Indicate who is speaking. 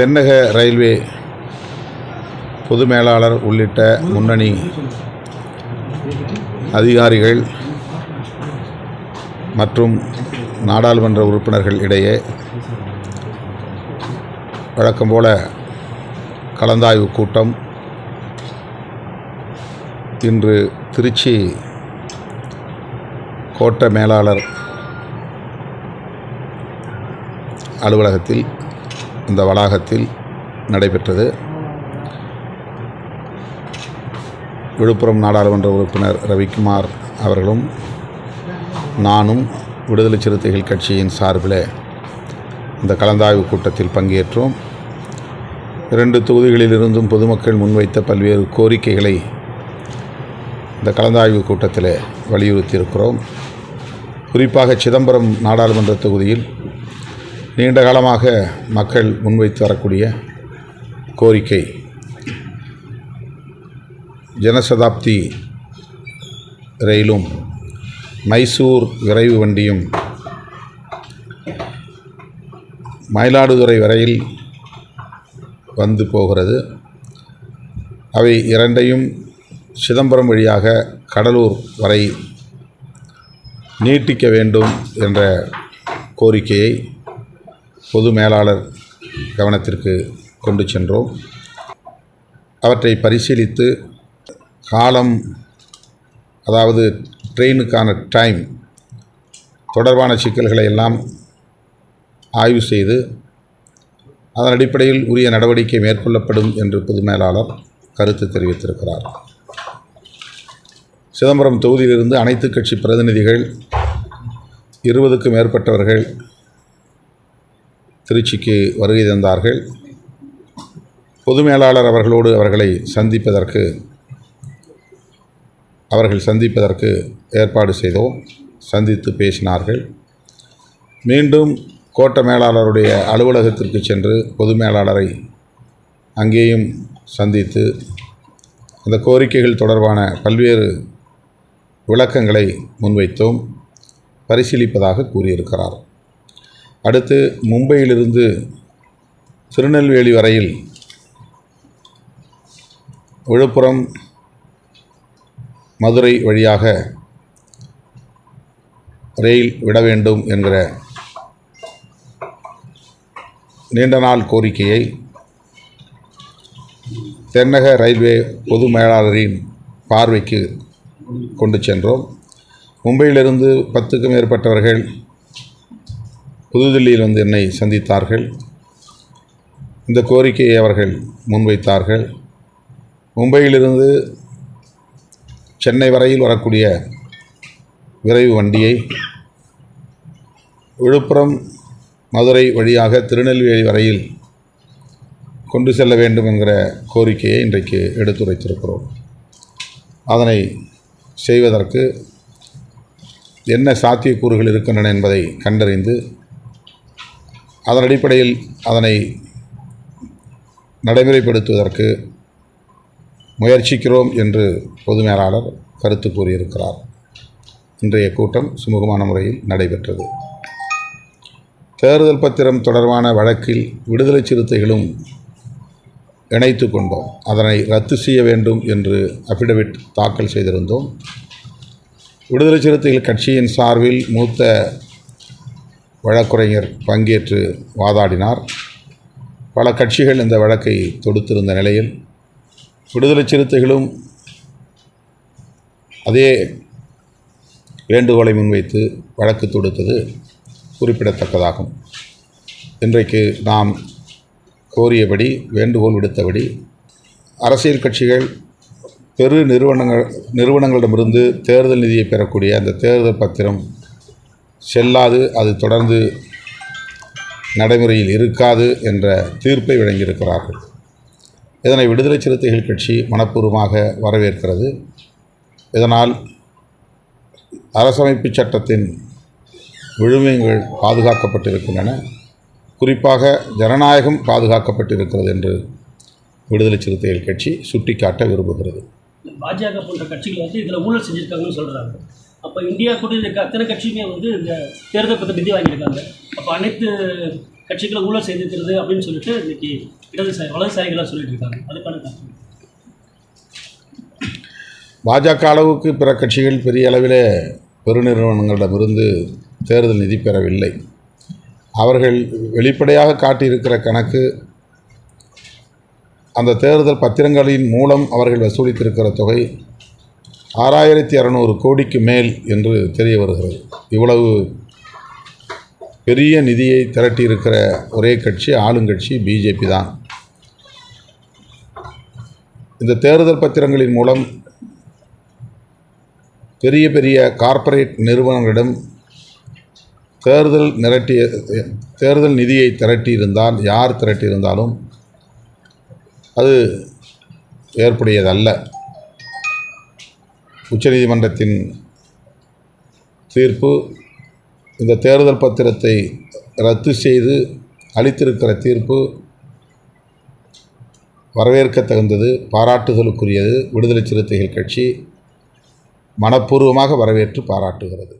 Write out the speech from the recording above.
Speaker 1: தென்னக ரயில்வே பொது மேலாளர் உள்ளிட்ட முன்னணி அதிகாரிகள் மற்றும் நாடாளுமன்ற உறுப்பினர்கள் இடையே வழக்கம் போல கலந்தாய்வு கூட்டம் இன்று திருச்சி கோட்ட மேலாளர் அலுவலகத்தில் இந்த வளாகத்தில் நடைபெற்றது. விழுப்புரம் நாடாளுமன்ற உறுப்பினர் ரவிக்குமார் அவர்களும் நானும் விடுதலை சிறுத்தைகள் கட்சியின் சார்பில் இந்த கலந்தாய்வு கூட்டத்தில் பங்கேற்றோம். இரண்டு தொகுதிகளிலிருந்தும் பொதுமக்கள் முன்வைத்த பல்வேறு கோரிக்கைகளை இந்த கலந்தாய்வு கூட்டத்தில் வலியுறுத்தியிருக்கிறோம். குறிப்பாக சிதம்பரம் நாடாளுமன்ற தொகுதியில் நீண்ட காலமாக மக்கள் முன்வைத்து வரக்கூடிய கோரிக்கை ஜனசதாப்தி ரயிலும் மைசூர் விரைவு வண்டியும் மயிலாடுதுறை வரையில் வந்து போகிறது. அவை இரண்டையும் சிதம்பரம் வழியாக கடலூர் வரை நீட்டிக்க வேண்டும் என்ற கோரிக்கையை பொது மேலாளர் கவனத்திற்கு கொண்டு சென்றோம். அவற்றை பரிசீலித்து காலம் அதாவது ட்ரெயினுக்கான டைம் தொடர்பான சிக்கல்களை எல்லாம் ஆய்வு செய்து அதன் அடிப்படையில் உரிய நடவடிக்கை மேற்கொள்ளப்படும் என்று பொது மேலாளர் கருத்து தெரிவித்திருக்கிறார். சிதம்பரம் தொகுதியிலிருந்து அனைத்து கட்சி பிரதிநிதிகள் இருபதுக்கும் மேற்பட்டவர்கள் திருச்சிக்கு வருகை தந்தார்கள். பொது மேலாளர் அவர்களோடு அவர்களை சந்திப்பதற்கு அவர்கள் சந்திப்பதற்கு ஏற்பாடு செய்தோம். சந்தித்து பேசினார்கள். மீண்டும் கோட்ட மேலாளருடைய அலுவலகத்திற்கு சென்று பொது மேலாளரை அங்கேயும் சந்தித்து அந்த கோரிக்கைகள் தொடர்பான பல்வேறு விளக்கங்களை முன்வைத்தோம். பரிசீலிப்பதாக கூறியிருக்கிறார். அடுத்து மும்பையிலிருந்து திருநெல்வேலி வரையில் விழுப்புரம் மதுரை வழியாக ரயில் விட வேண்டும் என்கிற நீண்ட நாள் கோரிக்கையை தென்னக ரயில்வே பொது மேலாளரின் பார்வைக்கு கொண்டு சென்றோம். மும்பையிலிருந்து பத்துக்கும் மேற்பட்டவர்கள் புதுதில்லியில் வந்து என்னை சந்தித்தார்கள். இந்த கோரிக்கையை அவர்கள் முன்வைத்தார்கள். மும்பையிலிருந்து சென்னை வரையில் வரக்கூடிய விரைவு வண்டியை விழுப்புரம் மதுரை வழியாக திருநெல்வேலி வரையில் கொண்டு செல்ல வேண்டும் என்கிற கோரிக்கையை இன்றைக்கு எடுத்துரைத்திருக்கிறோம். அதனை செய்வதற்கு என்ன சாத்தியக்கூறுகள் இருக்கின்றன என்பதை கண்டறிந்து அதன் அடிப்படையில் அதனை நடைமுறைப்படுத்துவதற்கு முயற்சிக்கிறோம் என்று பொது மேலாளர் கருத்து கூறியிருக்கிறார். இன்றைய கூட்டம் சுமூகமான முறையில் நடைபெற்றது. தேர்தல் பத்திரம் தொடர்பான வழக்கில் விடுதலை சிறுத்தைகளும் இணைத்து கொண்டோம். அதனை ரத்து செய்ய வேண்டும் என்று அஃபிடவிட் தாக்கல் செய்திருந்தோம். விடுதலை சிறுத்தைகள் கட்சியின் சார்பில் மூத்த வழக்குரைஞர் பங்கேற்று வாதாடினார். பல கட்சிகள் இந்த வழக்கை தொடுத்திருந்த நிலையில் விடுதலை சிறுத்தைகளும் அதே வேண்டுகோளை முன்வைத்து வழக்கு தொடுத்தது குறிப்பிடத்தக்கதாகும். இன்றைக்கு நாம் கோரியபடி வேண்டுகோள் விடுத்தபடி அரசியல் கட்சிகள் பெரு நிறுவனங்கள் நிறுவனங்களிடமிருந்து தேர்தல் நிதியை பெறக்கூடிய அந்த தேர்தல் பத்திரம் செல்லாது அது தொடர்ந்து நடைமுறையில் இருக்காது என்ற தீர்ப்பை வழங்கியிருக்கிறார்கள். இதனை விடுதலை சிறுத்தைகள் கட்சி மனப்பூர்வமாக வரவேற்கிறது. இதனால் அரசமைப்பு சட்டத்தின் விழுமியங்கள் பாதுகாக்கப்பட்டிருக்கின்றன. குறிப்பாக ஜனநாயகம் பாதுகாக்கப்பட்டிருக்கிறது என்று விடுதலை சிறுத்தைகள் கட்சி சுட்டிக்காட்ட விரும்புகிறது.
Speaker 2: பாஜக போன்ற கட்சிகள் வந்து இதில் ஊழல் செஞ்சுருக்காங்கன்னு சொல்கிறாங்க அப்போ இந்தியா கூட இருக்க அத்தனை கட்சியுமே வந்து இந்த தேர்தல் பற்றி நிதி வாங்கியிருக்காங்க. அப்போ அனைத்து கட்சிகளை ஊழல் செய்திருக்கிறது அப்படின்னு சொல்லிட்டு இன்னைக்கு இடதுசாரி வலதுசாரிகளாக சொல்லிட்டு இருக்காங்க அதுக்கான காரணம்.
Speaker 1: பாஜக அளவுக்கு பிற கட்சிகள் பெரிய அளவில் பெருநிறுவனங்களிடமிருந்து தேர்தல் நிதி பெறவில்லை. அவர்கள் வெளிப்படையாக காட்டியிருக்கிற கணக்கு அந்த தேர்தல் பத்திரங்களின் மூலம் அவர்கள் வசூலித்திருக்கிற தொகை ஆறாயிரத்தி அறநூறு கோடிக்கு மேல் என்று தெரிய வருகிறது. இவ்வளவு பெரிய நிதியை திரட்டியிருக்கிற ஒரே கட்சி ஆளுங்கட்சி பிஜேபி தான். இந்த தேர்தல் பத்திரங்களின் மூலம் பெரிய பெரிய கார்ப்பரேட் நிறுவனங்களிடம் தேர்தல் நிரட்டிய தேர்தல் நிதியை திரட்டியிருந்தால் யார் திரட்டியிருந்தாலும் அது ஏற்புடையதல்ல. உச்சநீதிமன்றத்தின் தீர்ப்பு இந்த தேர்தல் பத்திரத்தை ரத்து செய்து அளித்திருக்கிற தீர்ப்பு வரவேற்க தகுந்தது பாராட்டுதலுக்குரியது விடுதலை சிறுத்தைகள் கட்சி மனப்பூர்வமாக வரவேற்று பாராட்டுகிறது.